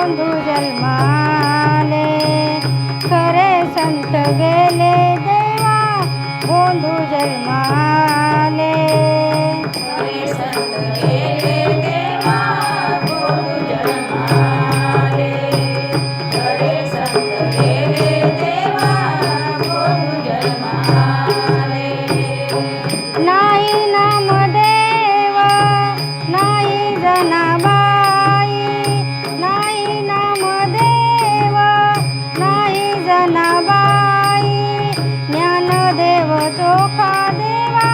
बोंधू जन्माले खरे संत गेले देवा बोलू जन्माले संत गेले देवा नाही नामदेव देव चोखा देवा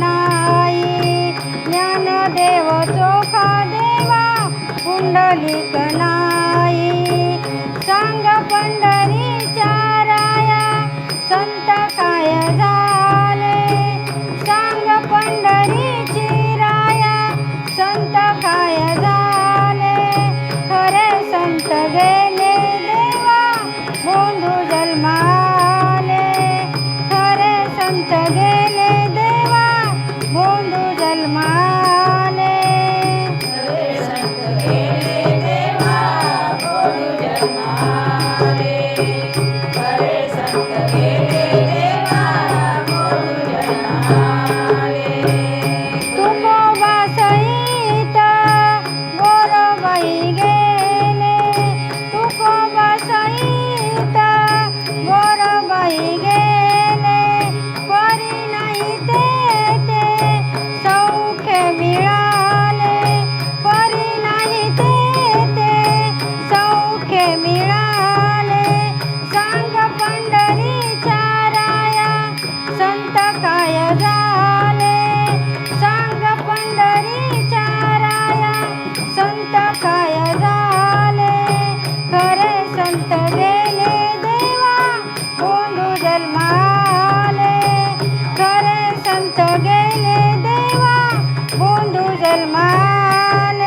नाई ज्ञान देवचो चोखा देवा कुंडलिक नाई सांग पंढरी जन्माले खरे संत गेले देवा बोंधू जन्माले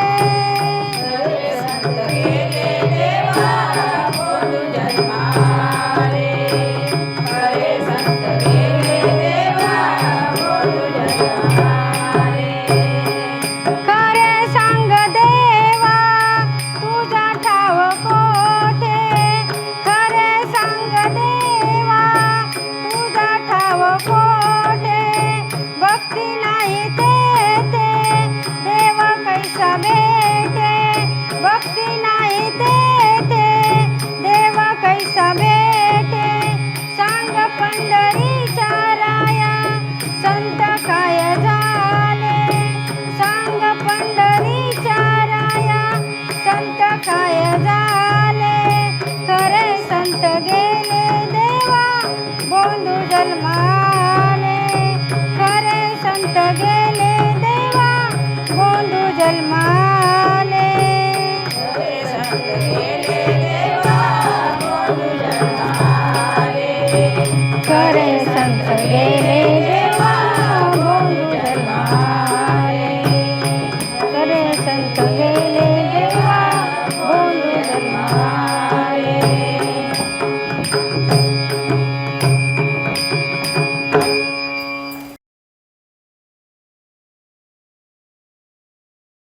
भक्ती नाही ते ते कैसा भेटे. सांग पंढरीच्या राया. संत काय झाले? सांग पंढरीच्या राया. संत काय झाले? खरे संत गेले देवा. बोंधू जन्माले खरे संत गेले देवा. बोंधू करे संत गेले देवा बोल संत गेले